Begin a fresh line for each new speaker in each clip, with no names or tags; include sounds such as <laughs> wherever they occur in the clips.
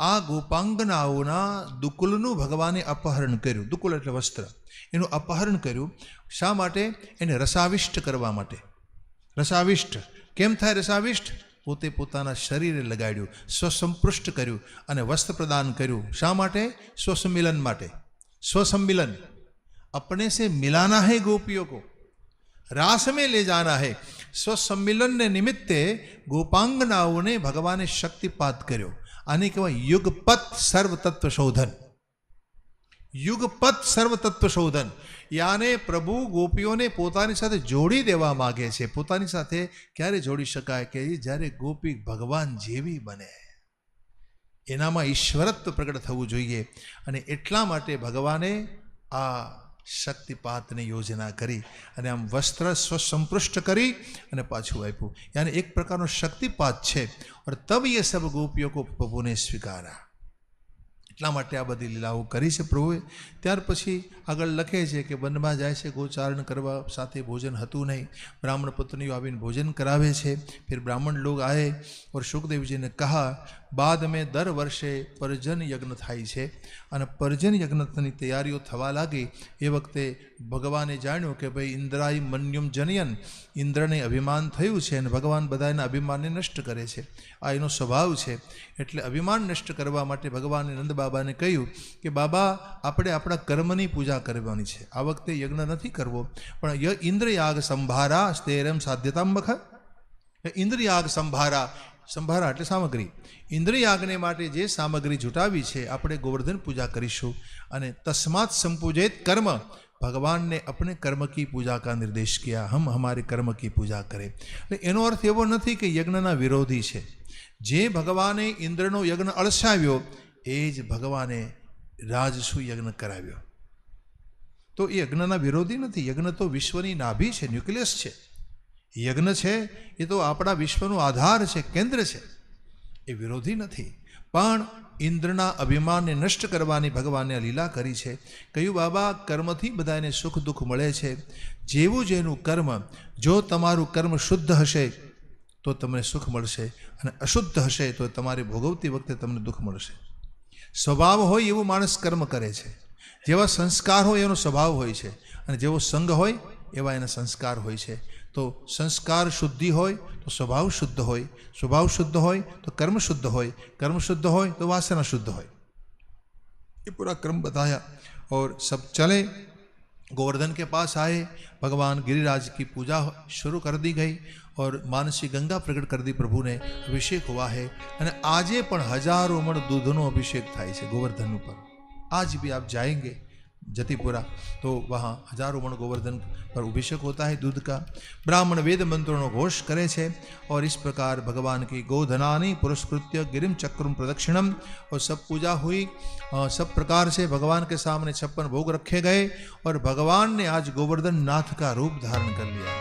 આ ગોપાંગનાઓના દુકુલનું ભગવાને અપહરણ કર્યું દુકુલ એટલે વસ્ત્ર એનું અપહરણ કર્યું શા માટે એને રસાવિષ્ટ કરવા માટે રસાવિષ્ટ કેમ થાય રસાવિષ્ટ પોતે પોતાના શરીરે લગાડ્યું સ્વસંપૃષ્ટ કર્યું અને વસ્ત્ર પ્રદાન કર્યું શા માટે સ્વસંમિલન માટે સ્વસંમિલન अपने से मिलाना है गोपियों को रास में ले जाना है સ્વસંમિલન ને નિમિત્તે ગોપાંગનાઓને ભગવાને શક્તિપાત કર્યો આને કહેવાય યુગપત સર્વતત્વ શોધન યુગપત સર્વતત્વ શોધન યાને પ્રભુ ગોપીઓને પોતાની સાથે જોડી દેવા માગે છે। પોતાની સાથે ક્યારે જોડી શકાય કે જ્યારે ગોપી ભગવાન જેવી બને? એનામાં ઈશ્વરત્વ પ્રગટ થવું જોઈએ અને એટલા માટે ભગવાને આ શક્તિપાતની યોજના કરી અને આમ વસ્ત્ર સ્વસંપૃષ્ટ કરી અને પાછું આપ્યું. યાને એક પ્રકારનો શક્તિપાત છે. અને તબ એ સબ ગોપીઓ પ્રભુને સ્વીકાર્યા એટલા માટે આ બધી લીલાઓ કરી છે પ્રભુએ. ત્યાર પછી આગળ લખે છે કે વનમાં જાય છે, ગોચારણ કરવા સાથે ભોજન હતું નહીં. બ્રાહ્મણ પત્નીઓ આવીને ભોજન કરાવે છે. ફિર બ્રાહ્મણ લોગ આએ ઓર સુખદેવજીને કહા બાદ મેં દર વર્ષે પરજન યજ્ઞ થાય છે. અને પરજન યજ્ઞની તૈયારીઓ થવા લાગી. એ વખતે ભગવાને જાણ્યું કે ભાઈ ઇન્દ્રાય મન્યુમ જનયન, ઇન્દ્રને અભિમાન થયું છે અને ભગવાન બધા એના અભિમાનને નષ્ટ કરે છે. આ એનો સ્વભાવ છે. એટલે અભિમાન નષ્ટ કરવા માટે ભગવાને નંદ બાબાને કહ્યું કે, બાબા, આપણે આપણા કર્મની પૂજા કરવાની છે. આ વખતે યજ્ઞ નથી કરવો. પણ ય ઇન્દ્રયાગ સંભારા સ્તેરમ સાધ્યતામ વખત ઇન્દ્રયાગ સંભારા સંભારા એટલે સામગ્રી. ઇન્દ્રિયાગ્ને માટે જે સામગ્રી જુટાવી છે, આપણે ગોવર્ધન પૂજા કરીશું અને તસ્માત સંપૂજિત કર્મ. ભગવાનને આપણે કર્મ કી પૂજા કા નિર્દેશ કિયા. હમ હમારી કર્મ કી પૂજા કરે. એટલે એનો અર્થ એવો નથી કે યજ્ઞના વિરોધી છે. જે ભગવાને ઇન્દ્રનો યજ્ઞ અળસાવ્યો, એ જ ભગવાને રાજસુ યજ્ઞ કરાવ્યો. તો એ યજ્ઞના વિરોધી નથી. યજ્ઞ તો વિશ્વની નાભી છે, ન્યુક્લિયસ છે. યજ્ઞ છે, એ તો આપણા વિશ્વનો આધાર છે, કેન્દ્ર છે. એ વિરોધી નથી. પણ ઇન્દ્રના અભિમાનને નષ્ટ કરવાની ભગવાને લીલા કરી છે. કહ્યું, બાબા, કર્મથી બધાને સુખ દુઃખ મળે છે. જેવું જેનું કર્મ, જો તમારું કર્મ શુદ્ધ હશે, તો તમને સુખ મળશે. અને અશુદ્ધ હશે, તો તમારે ભોગવતી વખતે તમને દુઃખ મળશે. સ્વભાવ હોય એવું માણસ કર્મ કરે છે. જેવા સંસ્કાર હોય એનો સ્વભાવ હોય છે. અને જેવો સંગ હોય, એવા એના સંસ્કાર હોય છે. તો સંસ્કાર શુદ્ધિ હોય તો સ્વભાવ શુદ્ધ હોય સ્વભાવ શુદ્ધ હોય તો કર્મ શુદ્ધ હોય કર્મ शुद्ध હોય तो वासना शुद्ध હોય ये पूरा क्रम बताया और सब चले गोवर्धन के पास आए भगवान गिरिराज की पूजा शुरू कर दी गई और मानसी गंगा प्रकट कर दी प्रभु ने अभिषेक हुआ है અને આજે પણ હજારો મણ દૂધનો અભિષેક થાય છે ગોવર્ધન ઉપર आज भी आप जाएंगे जतिपुरा तो वहाँ हजारों मण गोवर्धन पर अभिषेक होता है दूध का ब्राह्मण वेद मंत्रों घोष करे छे और इस प्रकार भगवान की गोधनानी पुरस्कृत्य गिरिम चक्रम प्रदक्षिणम और सब पूजा हुई अ, सब प्रकार से भगवान के सामने छप्पन भोग रखे गए और भगवान ने आज गोवर्धन नाथ का रूप धारण कर लिया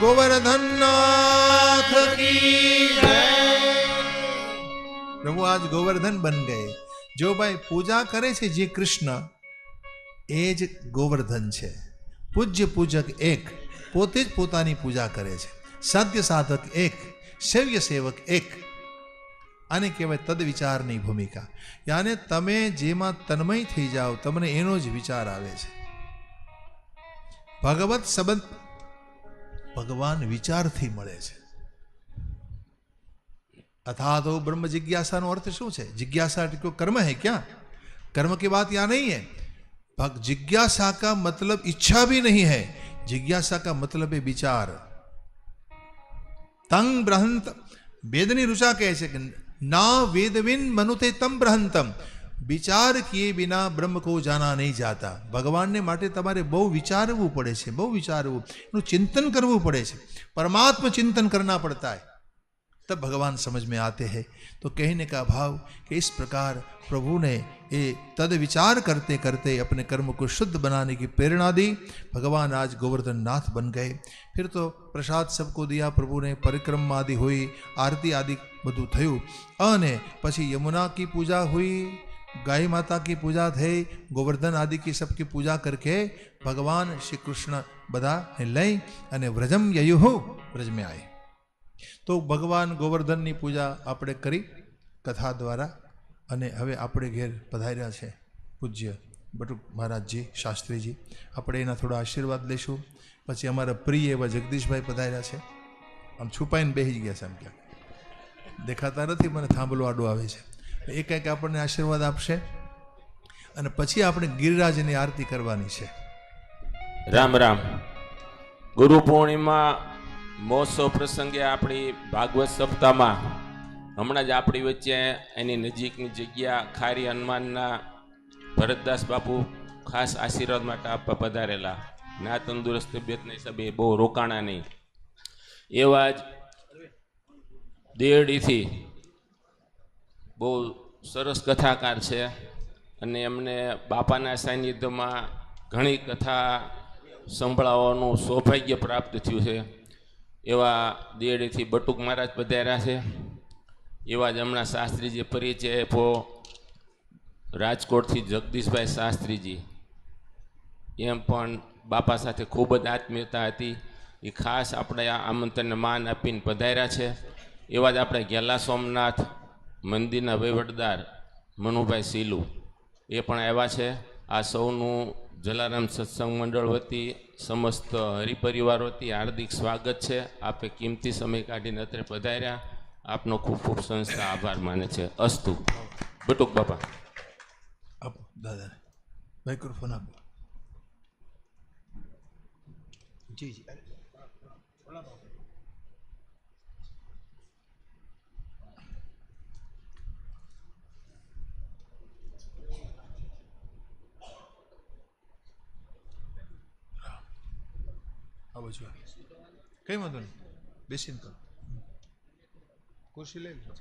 गोवर्धन नाथ की પ્રભુ આજ ગોવર્ધન બન ગયે જો ભાઈ પૂજા કરે છે જે કૃષ્ણ એ જ ગોવર્ધન છે પૂજ્ય પૂજક એક પોતે જ પોતાની પૂજા કરે છે સાધ્ય સાધક એક સેવ્ય સેવક એક આને કહેવાય તદ વિચારની ભૂમિકા યાને તમે જેમાં તન્મય થઈ જાઓ તમને એનો જ વિચાર આવે છે ભગવત સંબંધ ભગવાન વિચારથી મળે છે अथा तो ब्रह्म जिज्ञासा નો અર્થ શું છે जिज्ञासा को कर्म है क्या कर्म की बात यहाँ नहीं है भक्त जिज्ञासा का मतलब इच्छा भी नहीं है। जिज्ञासा का मतलब है विचार। तंग ब्रहंत वेदनी रुचा कैसे ना वेदविन मनुते तम ब्रहंतम विचार किए बिना ब्रह्म को जाना नहीं जाता। भगवान ने माटे तुम्हारे बहु विचारव पड़े से बहु विचारव। चिंतन करव पड़े से परमात्मा चिंतन करना पड़ता है। तब भगवान समझ में आते हैं तो कहने का भाव कि इस प्रकार प्रभु ने ये तद विचार करते करते अपने कर्म को शुद्ध बनाने की प्रेरणा दी भगवान आज गोवर्धन नाथ बन गए फिर तो प्रसाद सबको दिया प्रभु ने परिक्रमा आदि हुई आरती आदि બધું થયું અને પછી यमुना की पूजा हुई गाय माता की पूजा થઈ गोवर्धन आदि की सबकी पूजा करके भगवान श्री कृष्ण બધાને લઈ અને વ્રજમ યયુહુ વ્રજ में आए તો ભગવાન ગોવર્ધનની પૂજા આપણે કરી કથા દ્વારા અને હવે આપણે ઘેર પધાર્યા છે પૂજ્ય બટુક મહારાજજી, શાસ્ત્રીજી. આપણે એના થોડા આશીર્વાદ લઈશું. પછી અમારા પ્રિય એવા જગદીશભાઈ પધાર્યા છે. આમ છુપાઈને બેસી ગયા છે આમ ક્યાંક દેખાતા નથી, મને થાંભલો આડો આવે છે. એ કંઈક આપણને આશીર્વાદ આપશે. અને પછી આપણે ગિરિરાજની આરતી કરવાની છે.
રામ રામ. ગુરુ પૂર્ણિમા મહોત્સવ પ્રસંગે આપણી ભાગવત સપ્તાહમાં હમણાં જ આપણી વચ્ચે એની નજીકની જગ્યા ખારી હનુમાનના ભરતદાસ બાપુ ખાસ આશીર્વાદ માટે આપવા પધારેલા. ના તંદુરસ્ત તબિયતના હિસાબે બહુ રોકાણા નહીં એવા જ દેરડીથી બહુ સરસ કથાકાર છે અને એમને બાપાના સાનિધ્યમાં ઘણી કથા સંભળાવવાનું સૌભાગ્ય પ્રાપ્ત થયું છે. એવા દેડીથી બટુક મહારાજ પધાર્યા છે. એવા જ હમણાં શાસ્ત્રીજી પરિચય આપ્યો. રાજકોટથી જગદીશભાઈ શાસ્ત્રીજી. એમ પણ બાપા સાથે ખૂબ જ આત્મીયતા હતી. એ ખાસ આપણે આ આમંત્રણને માન આપીને પધાર્યા છે. એવા જ આપણે ગેલા સોમનાથ, મંદિરના વહીવટદાર મનુભાઈ સીલુ એ પણ આવ્યા છે. આ સૌનું જલારામ સત્સંગ મંડળ વતી સમસ્ત હરિપરિવાર વતી હાર્દિક સ્વાગત છે. આપે કિંમતી સમય કાઢીને અત્રે પધાર્યા. આપનો ખૂબ ખૂબ સંસ્થા આભાર માને છે. અસ્તુ. બટુક બાપા.
આપો દાદા. માઇક્રોફોન આપો. જી જી. આવો છો. કઈ વાંધો નહીં. બેસીને કરો. ખુરશી લઈ લો.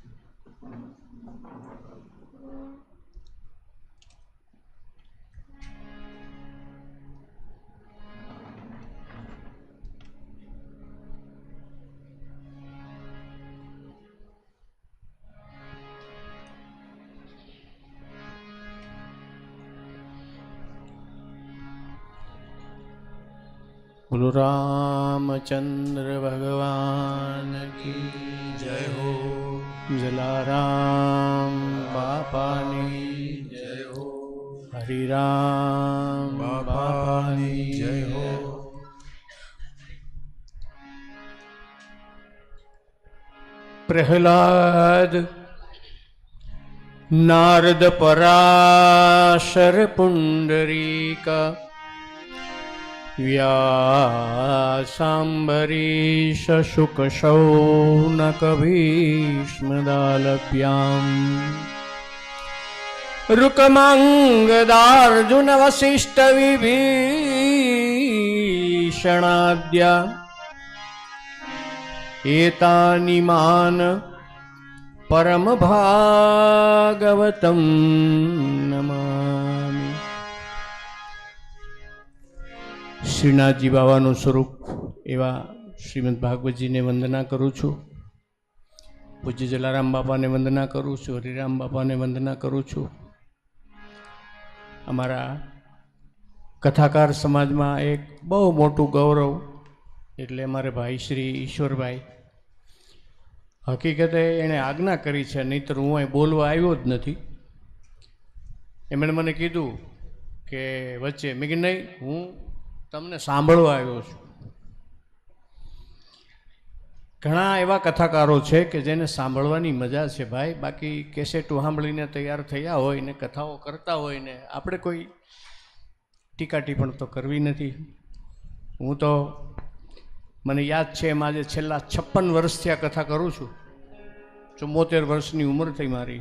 બોલો, રામચંદ્ર ભગવાન કી
જય હો.
જલારામ બાપાની
જય હો.
હરિરામ
બાપાની જય હો.
પ્રહલાદ નારદ પરાશર પુંડરીક व्यासाम्बरीशशुकशौनकभीष्मदालभ्याम् रुकमाङ्गदार्जुनवसिष्ठविभीषणाद्या एतानि मान् परमभागवतं नमः શ્રીનાથજી બાબાનું સ્વરૂપ એવા શ્રીમદ ભાગવતજીને વંદના કરું છું. પૂજ્ય જલારામ બાપાને વંદના કરું છું, હરિરામ બાપાને વંદના કરું છું. અમારા કથાકાર સમાજમાં એક બહુ મોટું ગૌરવ એટલે અમારે ભાઈ શ્રી ઈશ્વરભાઈ. હકીકતે એણે આજ્ઞા કરી છે, નહીંતર હું અહીં બોલવા આવ્યો જ નથી. એમણે મને કીધું કે વચ્ચે, મેં કે નહીં, હું તમને સાંભળવા આવ્યો છું. ઘણા એવા કથાકારો છે કે જેને સાંભળવાની મજા છે ભાઈ. બાકી કેસેટો સાંભળીને તૈયાર થયા હોય ને કથાઓ કરતા હોય ને આપણે કોઈ ટીકા પણ તો કરવી નથી. હું તો, મને યાદ છે એમ આજે છેલ્લા છપ્પન વર્ષથી આ કથા કરું છું. ચુમ્મોતેર વર્ષની ઉંમર થઈ મારી.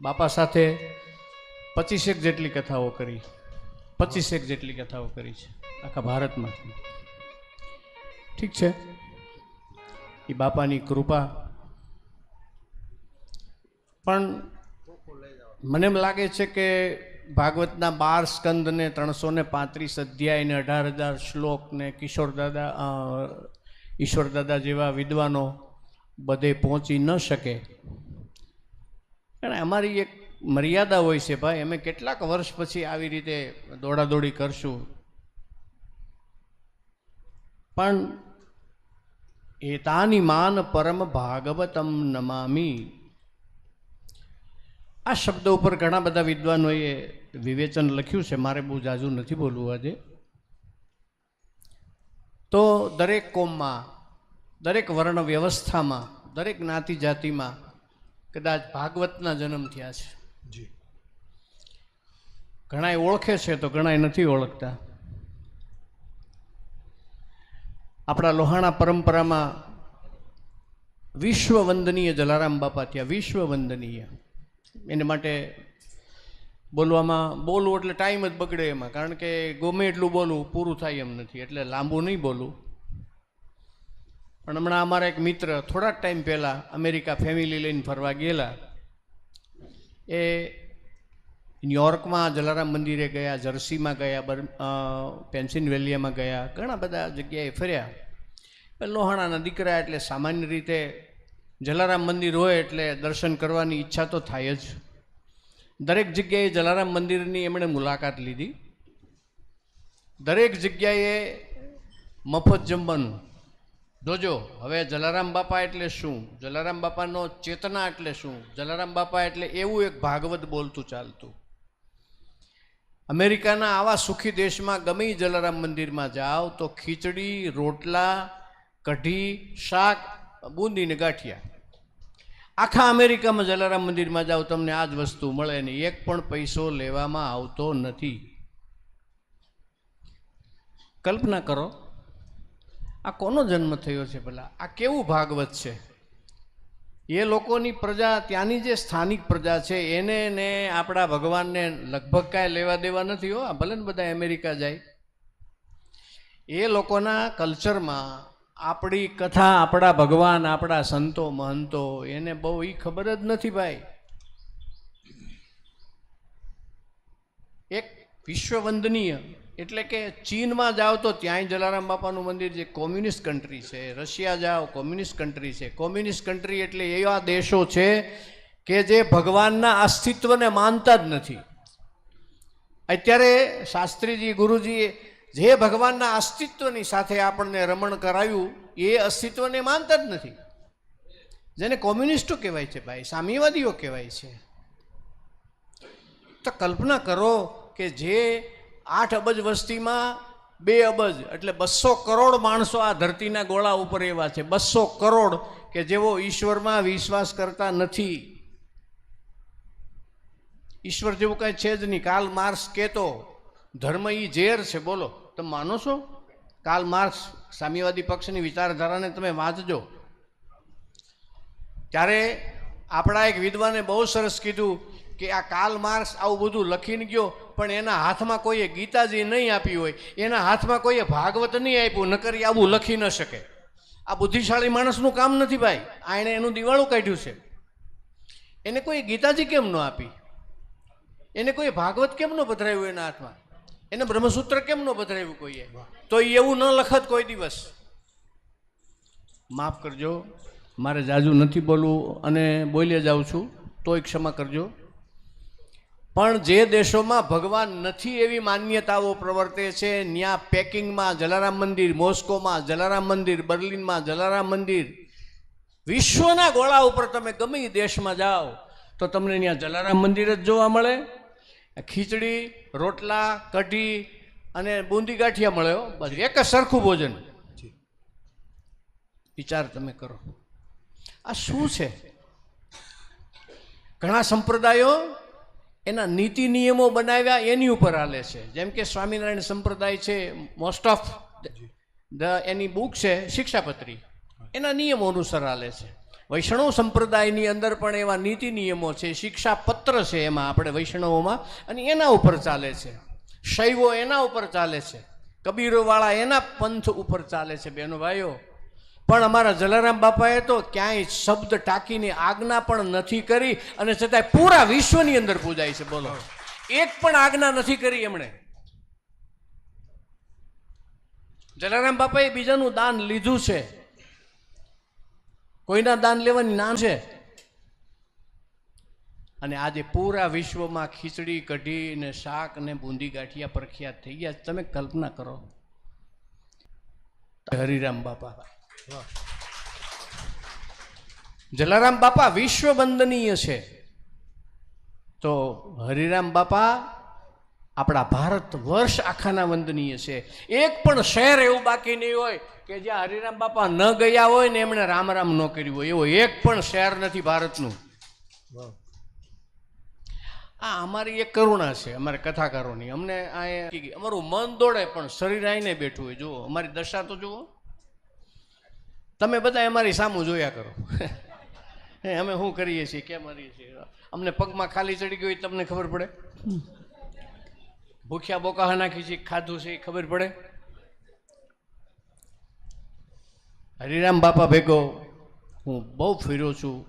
બાપા સાથે પચીસેક જેટલી કથાઓ કરી. પચીસેક જેટલી કથાઓ કરી છે આખા ભારતમાંથી. ઠીક છે? એ બાપાની કૃપા. પણ મને એમ લાગે છે કે ભાગવતના બાર સ્કંદને ત્રણસો ને પાંત્રીસ અધ્યાય ને અઢાર હજાર શ્લોક ને કિશોર દાદા અ, ઈશ્વર દાદા જેવા વિદ્વાનો બધે પહોંચી ન શકે. અને અમારી એક મર્યાદા હોય છે ભાઈ, અમે કેટલાક વર્ષ પછી આવી રીતે દોડાદોડી કરશું. પણ એતાની માન પરમ ભાગવતમ નમામી. આ શબ્દ ઉપર ઘણા બધા વિદ્વાનોએ વિવેચન લખ્યું છે, મારે બહુ જાજુ નથી બોલવું આજે. તો દરેક કોમમાં, દરેક વર્ણ વ્યવસ્થામાં, દરેક જ્ઞાતિ જાતિમાં કદાચ ભાગવતના જન્મ થયા છે.
જી.
ઘણા ઓળખે છે તો ઘણાય નથી ઓળખતા. આપણા લોહાણા પરંપરામાં વિશ્વ વંદનીય જલારામ બાપા ત્યાં વિશ્વ વંદનીય એને માટે બોલવામાં બોલવું એટલે ટાઈમ જ બગડે એમાં, કારણ કે ગમે એટલું બોલવું, પૂરું થાય એમ નથી, એટલે લાંબુ નહીં બોલું પણ હમણાં અમારા એક મિત્ર થોડાક ટાઈમ પહેલાં અમેરિકા ફેમિલી લઈને ફરવા ગયેલા. એ ન્યુયોર્કમાં જલારામ મંદિરે ગયા, જર્સીમાં ગયા, બર પેન્સિલવેલિયામાં ગયા, ઘણા બધા જગ્યાએ ફર્યા. લોહાણાના દીકરા એટલે સામાન્ય રીતે જલારામ મંદિર હોય એટલે દર્શન કરવાની ઈચ્છા તો થાય જ. દરેક જગ્યાએ જલારામ મંદિરની એમણે મુલાકાત લીધી. દરેક જગ્યાએ મફત જમવાનું જોજો, હવે જલારામ બાપા એટલે શું? જલારામ બાપાનો ચેતના એટલે શું? જલારામ બાપા એટલે એવું એક ભાગવત બોલતું ચાલતું. અમેરિકાના આવા સુખી દેશમાં ગમે જલારામ મંદિરમાં જાઓ તો ખીચડી, રોટલા, કઢી, શાક, બુંદીને ગાંઠિયા. આખા અમેરિકામાં જલારામ મંદિરમાં જાઓ, તમને આ જ વસ્તુ મળે ને એક પણ પૈસો લેવામાં આવતો નથી. કલ્પના કરો આ કોનો જન્મ થયો છે ભલા? આ કેવું ભાગવત છે? એ લોકોની પ્રજા, ત્યાંની જે સ્થાનિક પ્રજા છે, એને ને આપણા ભગવાનને લગભગ કાંઈ લેવા દેવા નથી હો. આ ભલે ને બધા અમેરિકા જાય. એ લોકોના કલ્ચરમાં આપણી કથા, આપણા ભગવાન, આપણા સંતો, મહંતો, એને બહુ એ ખબર જ નથી ભાઈ. એક વિશ્વવંદનીય એટલે કે ચીનમાં જાઓ તો ત્યાંય જલારામ બાપાનું મંદિર જે કોમ્યુનિસ્ટ કન્ટ્રી છે, રશિયા જાઓ, કોમ્યુનિસ્ટ કન્ટ્રી છે. કોમ્યુનિસ્ટ કન્ટ્રી એટલે એવા દેશો છે કે જે ભગવાનના અસ્તિત્વને માનતા જ નથી. અત્યારે શાસ્ત્રીજી ગુરુજીએ જે ભગવાનના અસ્તિત્વની સાથે આપણને રમણ કરાવ્યું એ અસ્તિત્વને માનતા જ નથી. જેને કોમ્યુનિસ્ટો કહેવાય છે ભાઈ, સામ્યવાદીઓ કહેવાય છે. તો કલ્પના કરો કે જે આઠ અબજ વસ્તીમાં બે અબજ. એટલે બસો કરોડ માણસો આ ધરતીના ગોળા ઉપર એવા છે. બસો કરોડ કે જેઓ ઈશ્વરમાં વિશ્વાસ કરતા નથી. ઈશ્વર જેવું કાંઈ છે જ નહીં. કાલ માર્ક્સ કહેતો, ધર્મ એ ઝેર છે. બોલો, તમે માનો છો? કાલ માર્ક્સ સામ્યવાદી પક્ષની વિચારધારાને તમે વાંચજો. ત્યારે આપણા એક વિદ્વાને બહુ સરસ કીધું કે આ કાલ માર્ક્સ આવું બધું લખીને ગયો પણ એના હાથમાં કોઈએ ગીતાજી નહીં આપી હોય એના હાથમાં કોઈએ ભાગવત નહીં આપ્યું નકર આવું લખી ન શકે. આ બુદ્ધિશાળી માણસનું કામ નથી ભાઈ આ એણે એનું દિવાળું કાઢ્યું છે. એને કોઈ ગીતાજી કેમ ન આપી? એને કોઈ ભાગવત કેમ ન પધરાવ્યું એના હાથમાં? એને બ્રહ્મસૂત્ર કેમ ન પધરાવ્યું કોઈએ? તો એવું ન લખત કોઈ દિવસ. માફ કરજો મારે જાજુ નથી બોલવું અને બોલી જાઉં છું તોય ક્ષમા કરજો. પણ જે દેશોમાં ભગવાન નથી એવી માન્યતાઓ પ્રવર્તે છે ત્યાં પેકિંગમાં જલારામ મંદિર મોસ્કોમાં જલારામ મંદિર બર્લિનમાં જલારામ મંદિર વિશ્વના ગોળા ઉપર તમે ગમે દેશમાં જાઓ તો તમને ત્યાં જલારામ મંદિર જ જોવા મળે. ખીચડી રોટલા કઢી અને બુંદી ગાંઠિયા મળે હો. બસ એક જ સરખું ભોજન. વિચાર તમે કરો. આ શું છે? ઘણા સંપ્રદાયો એના નીતિ નિયમો બનાવ્યા એની ઉપર હાલે છે. જેમ કે સ્વામિનારાયણ સંપ્રદાય છે મોસ્ટ ઓફ ધ એની બુક છે શિક્ષાપત્રી. એના નિયમો અનુસાર હાલે છે. વૈષ્ણવ સંપ્રદાયની અંદર પણ એવા નીતિ નિયમો છે શિક્ષાપત્ર છે એમાં આપણે વૈષ્ણવોમાં અને એના ઉપર ચાલે છે. શૈવો એના ઉપર ચાલે છે. કબીરોવાળા એના પંથ ઉપર ચાલે છે. બેનો ભાઈઓ પણ અમારા જલારામ બાપાએ તો ક્યાંય શબ્દ ટાંકીની આજ્ઞા પણ નથી કરી અને છતાંય પૂરા વિશ્વની અંદર પૂજાય છે, બોલો. એક પણ આજ્ઞા નથી કરી એમણે. જલારામ બાપાએ બીજાનું દાન લીધું છે. કોઈના દાન લેવાની નામ છે? અને આજે પૂરા વિશ્વમાં ખીચડી કઢી ને શાક ને બુંદી ગાંઠિયા પ્રખ્યાત થઈ ગયા તમે કલ્પના કરો. હરિરામ બાપા. જલારામ બાપા વિશ્વ વંદનીય છે. તો હરિરામ બાપા આપણા ભારત વર્ષ આખાના વંદનીય છે. એક પણ શહેર એવું બાકી નહીં હોય કે જ્યાં હરિરામ બાપા ન ગયા હોય ને એમણે રામ રામ ન કર્યું હોય. એવો એક પણ શહેર નથી ભારતનું. આ અમારી એક કરુણા છે અમારે કથાકારોની. અમને આ અમારું મન દોડે પણ શરીર આઈને બેઠું હોય. જુઓ અમારી દશા તો જુઓ. તમે બધા અમારી સામું જોયા કરો. <laughs> હે, અમે શું કરીએ છીએ, કેમ કરીએ છીએ? અમને પગમાં ખાલી ચડી ગયું તમને ખબર પડે? ભૂખ્યા બોકાહા નાખી છે, ખાધું છે એ ખબર પડે? હરિરામ બાપા ભેગો, હું બહુ ફર્યો છું.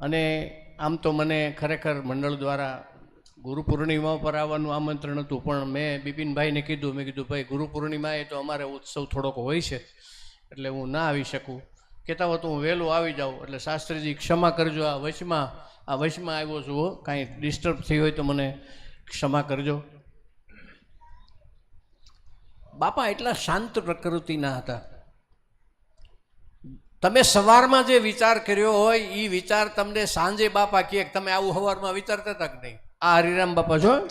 અને આમ તો મને ખરેખર મંડળ દ્વારા ગુરુ પૂર્ણિમા પર આવવાનું આમંત્રણ હતું, પણ મેં બિપિનભાઈને કીધું, મેં કીધું, ભાઈ, ગુરુ પૂર્ણિમાએ તો અમારે ઉત્સવ થોડોક હોય છે. એટલે હું ના આવી શકું. કહેતા હો તો હું વહેલો આવી જાઉં. એટલે શાસ્ત્રીજી ક્ષમા કરજો આ વચમાં. આ વચમાં આવ્યો છું હો. કાંઈ ડિસ્ટર્બ થઈ હોય તો મને ક્ષમા કરજો. બાપા, એટલા શાંત પ્રકૃતિના હતા. તમે સવારમાં જે વિચાર કર્યો હોય એ વિચાર તમને સાંજે બાપા કહે તમે આવું સવારમાં વિચારતા હતા કે નહીં? આ હરિરામ બાપા છો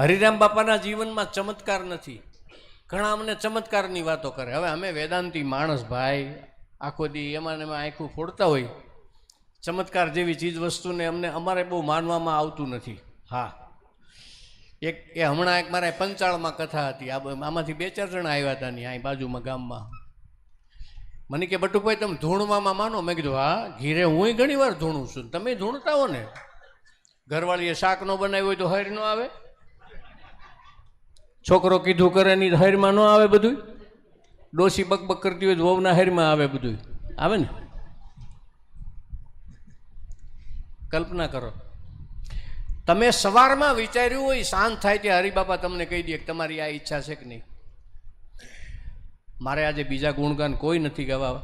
હરિરામ બાપાના જીવનમાં ચમત્કાર નથી. ઘણા અમને ચમત્કારની વાતો કરે. હવે અમે વેદાંતી માણસ ભાઈ, આખો દી એમાં ને એમાં આખું ફોડતા હોય. ચમત્કાર જેવી ચીજ વસ્તુને અમને અમારે બહુ માનવામાં આવતું નથી. હા. એક, એ હમણાં એક મારા પંચાળમાં કથા હતી. આ આમાંથી બે ચાર જણા આવ્યા હતા ને અહીં બાજુમાં ગામમાં. મને કે, બટુભાઈ, તમે ધૂણવામાં માનો. મેં કીધું, હા, ઘીરે હું ઘણી વાર ધૂણું છું. તમે ધૂણતા હો ને. ઘરવાળીએ શાક ન બનાવ્યું હોય તો હર ન આવે. છોકરો કીધું કરે નહીં હરમાં ન આવે બધું ડોસી બકબક કરતી હોય તો વહુના હરમાં આવે બધું આવે ને? કલ્પના કરો. તમે સવારમાં વિચાર્યું હોય, શાંત થાય તે હરિબાપા તમને કહી દે કે તમારી આ ઈચ્છા છે કે નહીં. મારે આજે બીજા ગુણગાન કોઈ નથી ગાવા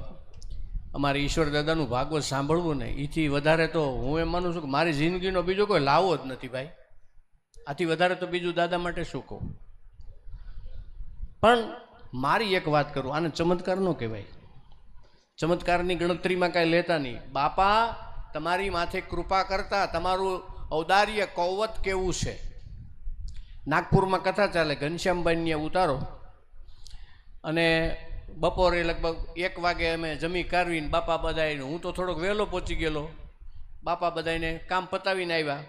અમારે ઈશ્વર દાદાનું ભાગવત સાંભળવું ને એથી વધારે તો હું એમ માનું છું કે મારી જિંદગીનો બીજો કોઈ લાવો જ નથી ભાઈ. આથી વધારે તો બીજું દાદા માટે શું કહું? પણ મારી એક વાત કરું, આને ચમત્કાર ન કહેવાય. ચમત્કારની ગણતરીમાં કાંઈ લેતા નહીં. બાપા, તમારી માથે કૃપા કરતા તમારું ઔદાર્ય કૌવત કેવું છે? નાગપુરમાં કથા ચાલે, ઘનશ્યામભાઈને ઉતારો. અને બપોરે લગભગ એક વાગે અમે જમી કાઢવીને બાપા બધાઈને હું તો થોડોક વહેલો પહોંચી ગયેલો. બાપા બધાને કામ પતાવીને આવ્યા.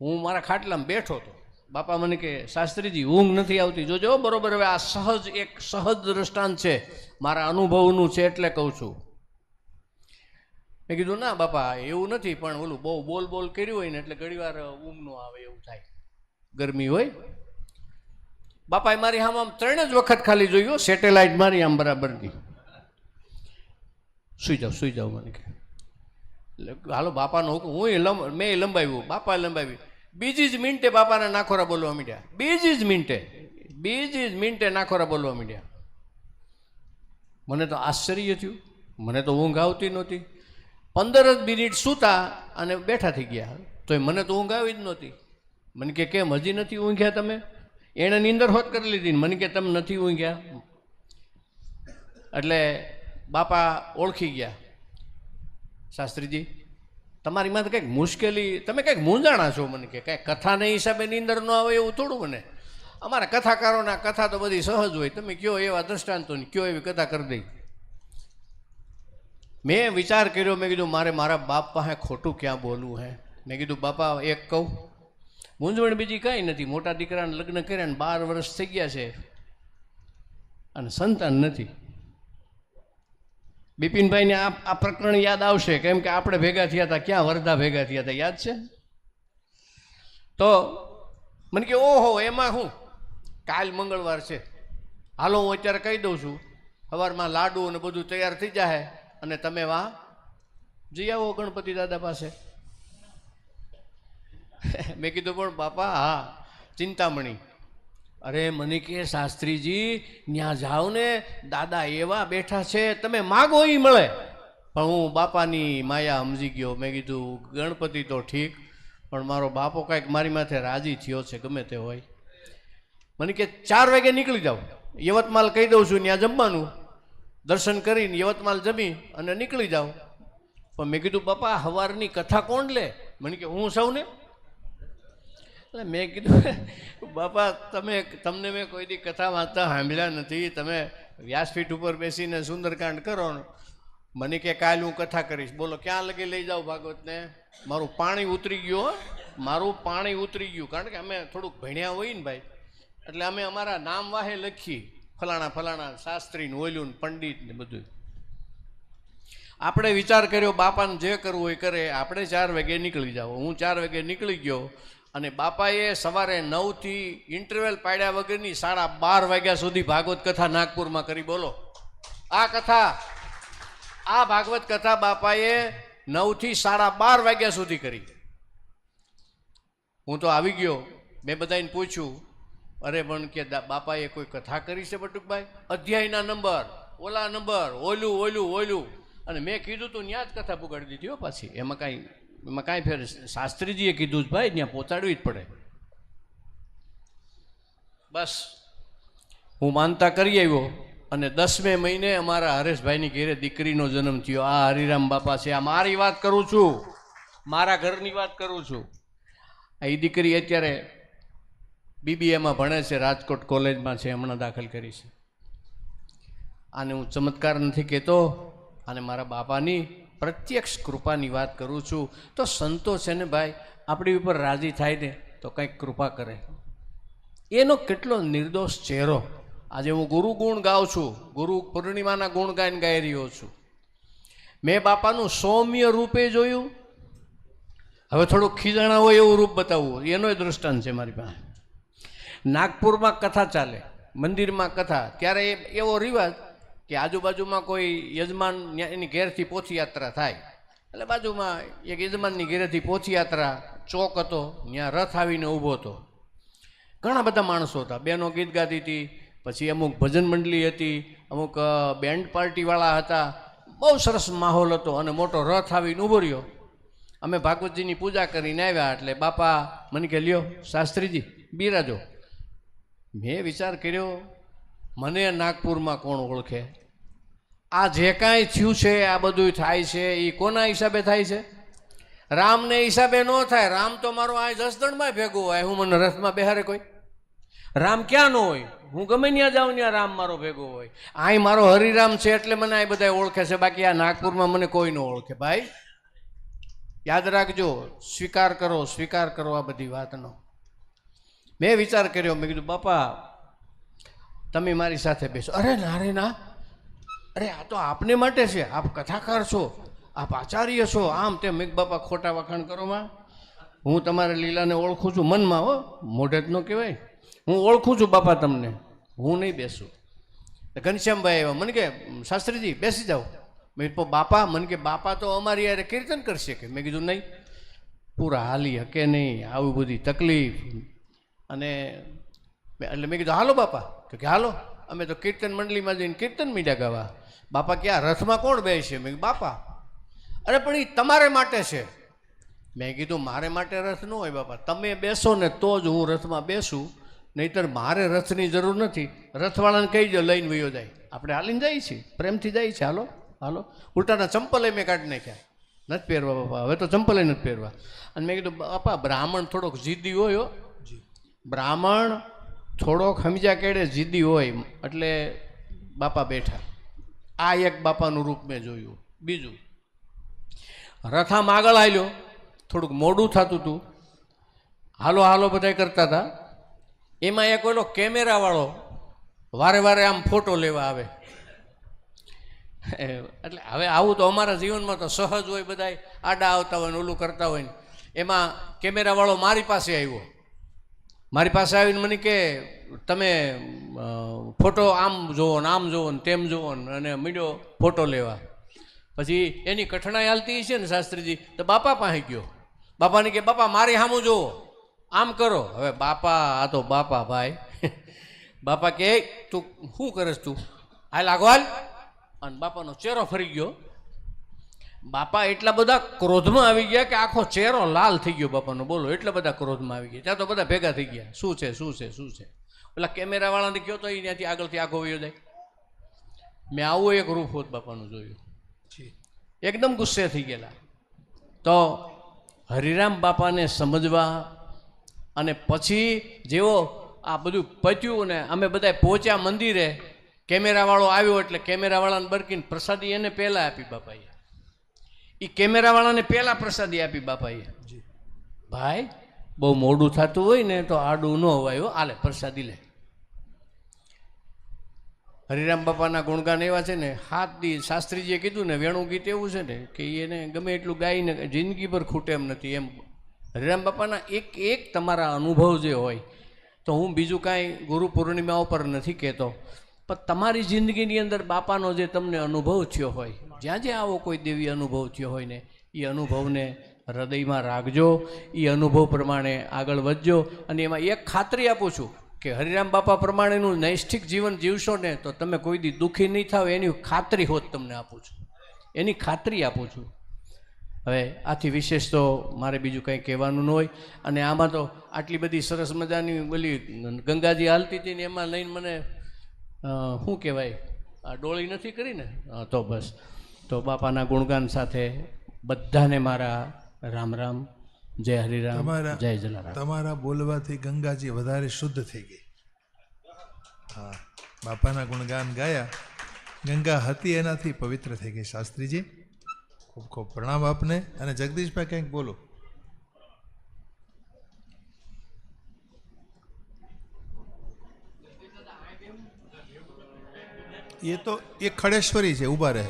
હું મારા ખાટલામાં બેઠો હતો. બાપા મને કે, શાસ્ત્રીજી, ઊંઘ નથી આવતી. જોજો બરોબર, હવે આ સહજ એક સહજ દ્રષ્ટાંત છે. મારા અનુભવનું છે એટલે કહું છું. મેં કીધું, ના, બાપા, એવું નથી, પણ ઓલું બહુ બોલ બોલ કર્યું હોય ને, એટલે ઘણીવાર ઊંઘ ન આવે એવું થાય. ગરમી હોય. બાપાએ મારી આમ આમ ત્રણ જ વખત ખાલી જોયું સેટેલાઇટ મારી આમ બરાબરની. સુઈ જાઓ સુઈ જાઓ, મને કે. હાલો, બાપાનો હું લંબ, મેં લંબાવ્યું, બાપાએ લંબાવી બીજી જ મિનિટે બાપાના નાખોરા બોલવા માંડ્યા. બીજી જ મિનિટે. બીજી જ મિનિટે નાખોરા બોલવા માંડ્યા. મને તો આશ્ચર્ય થયું. મને તો ઊંઘ આવતી નહોતી. પંદર જ મિનિટ સૂતા અને બેઠા થઈ ગયા. તોય મને તો ઊંઘ આવી જ નહોતી. મને કે, કેમ? હજી નથી ઊંઘ્યા તમે? એણે નીંદર હોત કરી લીધી. મને કે, તમે નથી ઊંઘ્યા. એટલે બાપા ઓળખી ગયા. શાસ્ત્રીજી તમારી તો કંઈક મુશ્કેલી, તમે કંઈક મૂંઝાણા છો મને કે કંઈક કથાના હિસાબે નીંદર ન આવે એવું થોડું મને? અમારા કથાકારોના કથા તો બધી સહજ હોય. તમે કયો એવા દ્રષ્ટાંતો ને કયો એવી કથા કરી દઈ? મેં વિચાર કર્યો, મેં કીધું, મારે મારા બાપ પાસે ખોટું ક્યાં બોલવું હે? મેં કીધું, બાપા, એક કહું. મૂંઝવણ બીજી કાંઈ નથી. મોટા દીકરાને લગ્ન કર્યા ને બાર વર્ષ થઈ ગયા છે અને સંતાન નથી. બિપિનભાઈને આ આ પ્રકરણ યાદ આવશે, કેમ કે આપણે ભેગા થયા હતા. ક્યાં વરધા ભેગા થયા હતા, યાદ છે? તો મને કે, ઓહો, એમાં હું? કાલ મંગળવાર છે. હાલો, હું અત્યારે કહી દઉં છું સવારમાં લાડુ અને બધું તૈયાર થઈ જાય અને તમે વા જઈ આવો ગણપતિ દાદા પાસે. <laughs> મેં કીધું, પણ બાપા, હા, ચિંતામણી. અરે મને કે, શાસ્ત્રીજી ત્યાં જાઓ ને દાદા એવા બેઠા છે, તમે માગો એ મળે. પણ હું બાપાની માયા સમજી ગયો. મેં કીધું, ગણપતિ તો ઠીક, પણ મારો બાપો કાંઈક મારી માથે રાજી થયો છે, ગમે તે હોય. મને કે, ચાર વાગે નીકળી જાઓ. યવતમાલ કહી દઉં છું ત્યાં જમવાનું. દર્શન કરીને યવતમાલ જમી અને નીકળી જાઓ પણ મેં કીધું, બાપા, હવારની કથા કોણ લે? મને કે, હું સૌને. એટલે મેં કીધું, બાપા, તમે, તમને મેં કોઈ દી કથા વાંચતા સાંભળ્યા નથી. તમે વ્યાસપીઠ ઉપર બેસીને સુંદરકાંડ કરો મને કે, કાલ હું કથા કરીશ. બોલો, ક્યાં લગી લઈ જાઉં ભાગવતને? મારું પાણી ઉતરી ગયું મારું પાણી ઉતરી ગયું. કારણ કે અમે થોડુંક ભણ્યા હોય ને ભાઈ. એટલે અમે અમારા નામ વાહે લખી, ફલાણા ફલાણા શાસ્ત્રીને ને પંડિત ને બધું આપણે વિચાર કર્યો, બાપાને જે કરવું હોય કરે. આપણે ચાર વાગે નીકળી જાવ હું ચાર વાગે નીકળી ગયો. અને બાપાએ સવારે નવથી ઇન્ટરવેલ પાડ્યા વગરની સાડા બાર વાગ્યા સુધી ભાગવત કથા નાગપુરમાં કરી. બોલો. આ કથા, આ ભાગવત કથા બાપાએ નવથી સાડા બાર વાગ્યા સુધી કરી. હું તો આવી ગયો. મેં બધાને પૂછ્યું, અરે, પણ કે બાપાએ કોઈ કથા કરી છે બટુકભાઈ? અધ્યાયના નંબર. ઓલા નંબર. ઓલું ઓલું ઓલું. અને મેં કીધું તું ત્યાં જ કથા પુગાડી દીધી હો પાછી. એમાં કાંઈ એમાં કાંઈ ફેર શાસ્ત્રીજીએ કીધું જ ભાઈ, ત્યાં પહોંચાડવી જ પડે. બસ. હું માનતા કરી આવ્યો અને દસમે મહિને અમારા હરેશભાઈની ઘેરે દીકરીનો જન્મ થયો. આ હરિરામ બાપા છે. આ મારી વાત કરું છું. મારા ઘરની વાત કરું છું. આ એ દીકરી અત્યારે બીબીએમાં ભણે છે, રાજકોટ કોલેજમાં છે, હમણાં દાખલ કરી છે. આને હું ચમત્કાર નથી કહેતો. અને મારા બાપાની પ્રત્યક્ષ કૃપાની વાત કરું છું, તો સંતો છે ને ભાઈ, આપણી ઉપર રાજી થાય ને, તો કંઈક કૃપા કરે. એનો કેટલો નિર્દોષ ચહેરો. આજે હું ગુરુ ગુણ ગાઉં છું, ગુરુ પૂર્ણિમાના ગુણ ગાઈને ગાઈ રહ્યો છું. મેં બાપાનું સૌમ્ય રૂપે જોયું. હવે થોડુંક ખીજાણા હોય એવું રૂપ બતાવવું એનોય દૃષ્ટાંત છે મારી પાસે. નાગપુરમાં કથા ચાલે, મંદિરમાં કથા ત્યારે એવો રિવાજ કે આજુબાજુમાં કોઈ યજમાન એની ઘેરથી પોથયાત્રા થાય. એટલે બાજુમાં એક યજમાનની ઘેરેથી પોથયાત્રા ચોક હતો ત્યાં રથ આવીને ઊભો હતો. ઘણા બધા માણસો હતા. બેનો ગીત ગાતી હતી, પછી અમુક ભજન મંડળી હતી, અમુક બેન્ડ પાર્ટીવાળા હતા. બહુ સરસ માહોલ હતો અને મોટો રથ આવીને ઊભો રહ્યો. અમે ભાગવતજીની પૂજા કરીને આવ્યા એટલે બાપા મને કે, લ્યો શાસ્ત્રીજી, બિરાજો. મેં વિચાર કર્યો મને નાગપુરમાં કોણ ઓળખે? આ જે કાંઈ થયું છે, આ બધું થાય છે એ કોના હિસાબે થાય છે? રામને હિસાબે ન થાય. રામ તો મારો આ જસદણમાં ભેગો હોય. હું મને રથમાં બેહારે કોઈ. રામ ક્યાં ન હોય? હું ગમે ત્યાં જાઉં ત્યાં રામ મારો ભેગો હોય. આય મારો હરિરામ છે એટલે મને આ બધા ઓળખે છે. બાકી આ નાગપુરમાં મને કોઈ ન ઓળખે. ભાઈ, યાદ રાખજો, સ્વીકાર કરો સ્વીકાર કરો આ બધી વાતનો. મેં વિચાર કર્યો, મેં કીધું, બાપા તમે મારી સાથે બેસો. અરે ના રે ના. અરે, આ તો આપને માટે છે. આપ કથાકાર છો. આપ આચાર્ય છો. આમ તેમ મેં બાપા ખોટા વખાણ કરો માં. હું તમારા લીલાને ઓળખું છું મનમાં, હો. મોઢે જ ન કહેવાય. હું ઓળખું છું બાપા તમને. હું નહીં બેસું. ઘનશ્યામભાઈ આવ્યા. મને કે, શાસ્ત્રીજી, બેસી જાઓ. મેં તો બાપા, મને કે બાપા તો અમારી યારે કીર્તન કરશે કે? મેં કીધું, નહીં. પૂરા હાલી હકે નહીં. આવી બધી તકલીફ. અને એટલે મેં કીધું હાલો બાપા. તો કે હાલો. અમે તો કીર્તન મંડળીમાં જઈને કીર્તન મીડિયા ગાવા. બાપા કે આ રથમાં કોણ બેસે? મેં બાપા. અરે પણ એ તમારે માટે છે. મેં કીધું મારે માટે રથ ન હોય બાપા. તમે બેસો ને તો જ હું રથમાં બેસું. નહીતર મારે રથની જરૂર નથી. રથવાળાને કહી દો લઈને વયો જાય. આપણે હાલીને જાય છીએ. પ્રેમથી જાય છે. હાલો હાલો. ઉલટાના ચંપલે મેં કાઢી નાખ્યા. નથી પહેરવા બાપા. હવે તો ચંપલે નથી પહેરવા. અને મેં કીધું બાપા બ્રાહ્મણ થોડોક જીદી હોય હો. બ્રાહ્મણ થોડોક સમજ્યા કેડે જીદી હોય એટલે બાપા બેઠા. આ એક બાપાનું રૂપ મેં જોયું. બીજું, રથામ આગળ આવ્યો થોડુંક મોડું થતું હતું હાલો હાલો બધા કરતા હતા એમાં એક ઓલો કેમેરાવાળો વારે વારે આમ ફોટો લેવા આવે. એટલે હવે આવું તો અમારા જીવનમાં તો સહજ હોય બધાય. આડા આવતા હોય ને ઓલું કરતા હોય ને. એમાં કેમેરાવાળો મારી પાસે આવ્યો. મારી પાસે આવીને મને કે, તમે ફોટો આમ જોવો ને આમ જોવો ને તેમ જોવો ને. અને મીડ્યો ફોટો લેવા. પછી એની કઠણાઈ હાલતી છે ને શાસ્ત્રીજી, તો બાપા પાસે ગયો. બાપાને કે, બાપા, મારી સામું જોવો આમ કરો. હવે બાપા, આ તો બાપા ભાઈ. <laughs> બાપા કે તું શું કરે તું? હાલ આગવાલ અને બાપાનો ચહેરો ફરી ગયો. બાપા એટલા બધા ક્રોધમાં આવી ગયા કે આખો ચહેરો લાલ થઈ ગયો બાપાનો. બોલો એટલા બધા ક્રોધમાં આવી ગયા. ત્યાં તો બધા ભેગા થઈ ગયા. શું છે શું છે શું છે? પેલા કેમેરાવાળાને કયો તો ત્યાંથી આગળથી આખો વયો જાય. મેં આવું એક રૂપ હોત બાપાનું જોયું. એકદમ ગુસ્સે થઈ ગયેલા. તો હરિરામ બાપાને સમજવા અને પછી જેવો આ બધું પત્યું ને અમે બધા પહોંચ્યા મંદિરે કેમેરાવાળો આવ્યો એટલે કેમેરાવાળાને બરકીને પ્રસાદી એને પહેલાં આપી બાપાએ. એ કેમેરાવાળાને પહેલાં પ્રસાદી આપી બાપાએ. ભાઈ બહુ મોડું થતું હોય ને તો આડું ન હોવાય આલે પ્રસાદી લે. હરિરામ બાપાના ગુણગાન એવા છે ને હાથ દી શાસ્ત્રીજીએ કીધું ને વેણું ગીત એવું છે ને કે એને ગમે એટલું ગાઈને જિંદગી પર ખૂટે એમ નથી એમ. હરિરામ બાપાના એક એક તમારા અનુભવ જે હોય તો હું બીજું કાંઈ ગુરુ પૂર્ણિમા ઉપર નથી કહેતો. પણ તમારી જિંદગીની અંદર બાપાનો જે તમને અનુભવ થયો હોય, જ્યાં જ્યાં આવો કોઈ દેવી અનુભવ થયો હોય ને, એ અનુભવને હૃદયમાં રાખજો, એ અનુભવ પ્રમાણે આગળ વધજો. અને એમાં એક ખાતરી આપું છું કે હરિરામ બાપા પ્રમાણેનું નૈષ્ઠિક જીવન જીવશો ને, તો તમે કોઈ દી દુઃખી નહીં થાવ, એની ખાતરી હોત તમને આપું છું. એની ખાતરી આપું છું. હવે આથી વિશેષ તો મારે બીજું કંઈ કહેવાનું ન હોય. અને આમાં તો આટલી બધી સરસ મજાની બોલી ગંગાજી હાલતી હતી ને, એમાં લઈને મને શું કહેવાય? આ ડોળી નથી કરી ને તો બસ. તો બાપાના ગુણગાન સાથે બધાને મારા રામ રામ જય હરિરામ જય જલારામ.
તમારા બોલવાથી ગંગાજી વધારે શુદ્ધ થઈ ગઈ. હા બાપાના ગુણગાન ગાયા. ગંગા હતી એનાથી પવિત્ર થઈ ગઈ શાસ્ત્રીજી. ખૂબ ખૂબ પ્રણામ આપને. અને જગદીશભાઈ કંઈક બોલો. એ તો એ ખડેશ્વરી છે ઊભા રહે.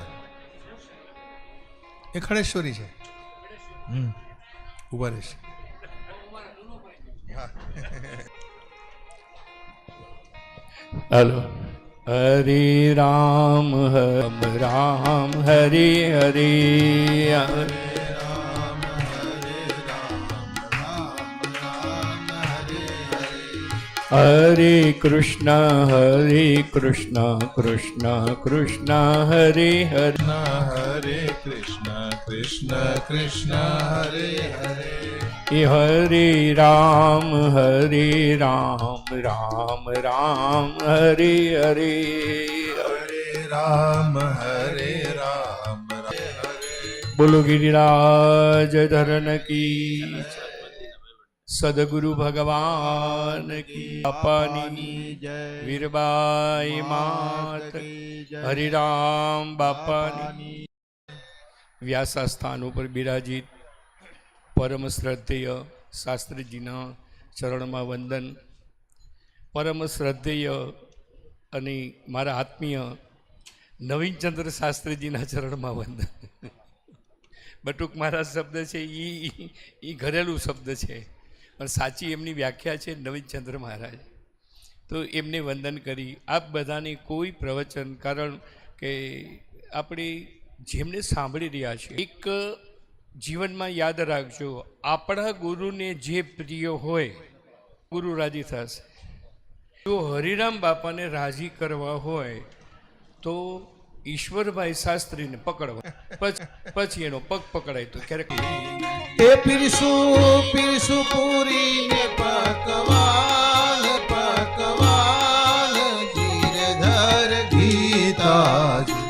એ ખડેશ્વરી છે. હમ. ઊભા રહેશે.
હલો. હરે રામ હમ રામ હરે હરે. હરે કૃષ્ણ હરે કૃષ્ણ કૃષ્ણ કૃષ્ણ હરે હરે
હરે કૃષ્ણ કૃષ્ણ કૃષ્ણ હરે હરે
હરે રામ હરે રામ રામ રામ હરે હરે
હરે રામ હરે રામ હરે
બોલો ગિરિરાજ ધરણ કી. સદગુરુ ભગવાન કી બાપાની વીરબાઈ માત હરિરામ બાપાની વ્યાસા સ્થાન ઉપર બિરાજિત પરમ શ્રદ્ધેય શાસ્ત્રીજીના ચરણમાં વંદન પરમ શ્રદ્ધેય અને મારા આત્મીય નવીનચંદ્ર શાસ્ત્રીજીના ચરણમાં વંદન બટુક મારા શબ્દ છે એ ઘરેલું શબ્દ છે પણ સાચી એમની વ્યાખ્યા છે નવીનચંદ્ર મહારાજ. તો એમને વંદન કરી. આપ બધાને કોઈ પ્રવચન, કારણ કે આપણે જેમને સાંભળી રહ્યા છે એક જીવનમાં યાદ રાખજો, આપણા ગુરુને જે પ્રિય હોય, ગુરુ રાજી થશે જો હરિરામ બાપાને રાજી કરવા હોય, તો ઈશ્વરભાઈ શાસ્ત્રીને પકડવા. પછી પછી એનો પગ પકડાય તો ક્યારેક
એ પીરસુ પીરસુ પૂરીને પકવા.